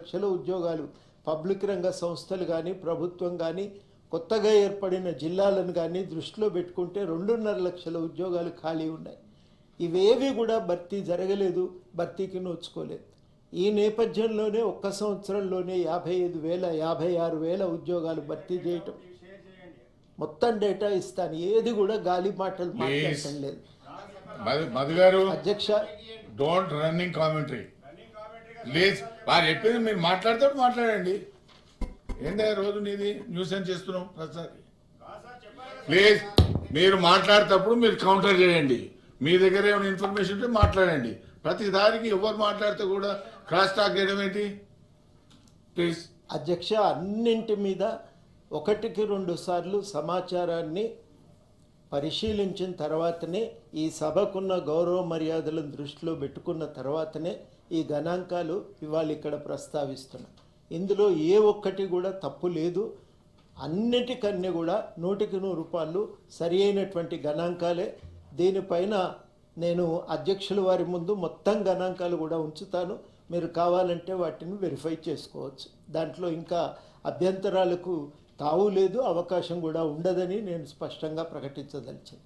లక్షల ఉద్యోగాలు పబ్లిక్ రంగ సంస్థలు కానీ ప్రభుత్వం కానీ కొత్తగా ఏర్పడిన జిల్లాలను కానీ దృష్టిలో పెట్టుకుంటే రెండున్నర లక్షల ఉద్యోగాలు ఖాళీ ఉన్నాయి. ఇవేవి కూడా భర్తీ జరగలేదు భర్తీకి నోచుకోలేదు. ఈ నేపథ్యంలోనే ఒక్క సంవత్సరంలోనే యాభై ఐదు వేల యాభై ఆరు వేల ఉద్యోగాలు భర్తీ చేయటం. మొత్తం డేటా ఇస్తాను. ఏది కూడా గాలి మాటలు మాట్లాడటం లేదు. అధ్యక్ష డోంట్ రన్నింగ్ కామెంటరీ ప్లీజ్ వారు చెప్పింది మీరు మాట్లాడితే మాట్లాడండి. ఏంటో రోజు నీది న్యూస్ ఏం చేస్తున్నాం ప్రసాద్. ప్లీజ్ మీరు మాట్లాడేటప్పుడు మీరు కౌంటర్ చేయండి. మీ దగ్గర ఏమైనా ఇన్ఫర్మేషన్ ఉంటే మాట్లాడండి. ప్రతి దానికి ఎవరు మాట్లాడితే కూడా క్రాస్ టాక్ చేయడం ఏంటి? ప్లీజ్. అధ్యక్ష అన్నింటి మీద ఒకటికి రెండు సార్లు సమాచారాన్ని పరిశీలించిన తర్వాతనే ఈ సభకున్న గౌరవ మర్యాదలను దృష్టిలో పెట్టుకున్న తర్వాతనే ఈ గణాంకాలు ఇవాళ ఇక్కడ ప్రస్తావిస్తున్నా ఇందులో ఏ ఒక్కటి కూడా తప్పు లేదు. అన్నిటికన్నీ కూడా నూటికి నూరు రూపాయలు సరి అయినటువంటి గణాంకాలే. దీనిపైన నేను అధ్యక్షుల వారి ముందు మొత్తం గణాంకాలు కూడా ఉంచుతాను. మీరు కావాలంటే వాటిని వెరిఫై చేసుకోవచ్చు. దాంట్లో ఇంకా అభ్యంతరాలకు తావు లేదు అవకాశం కూడా ఉండదని నేను స్పష్టంగా ప్రకటించదలిచాను.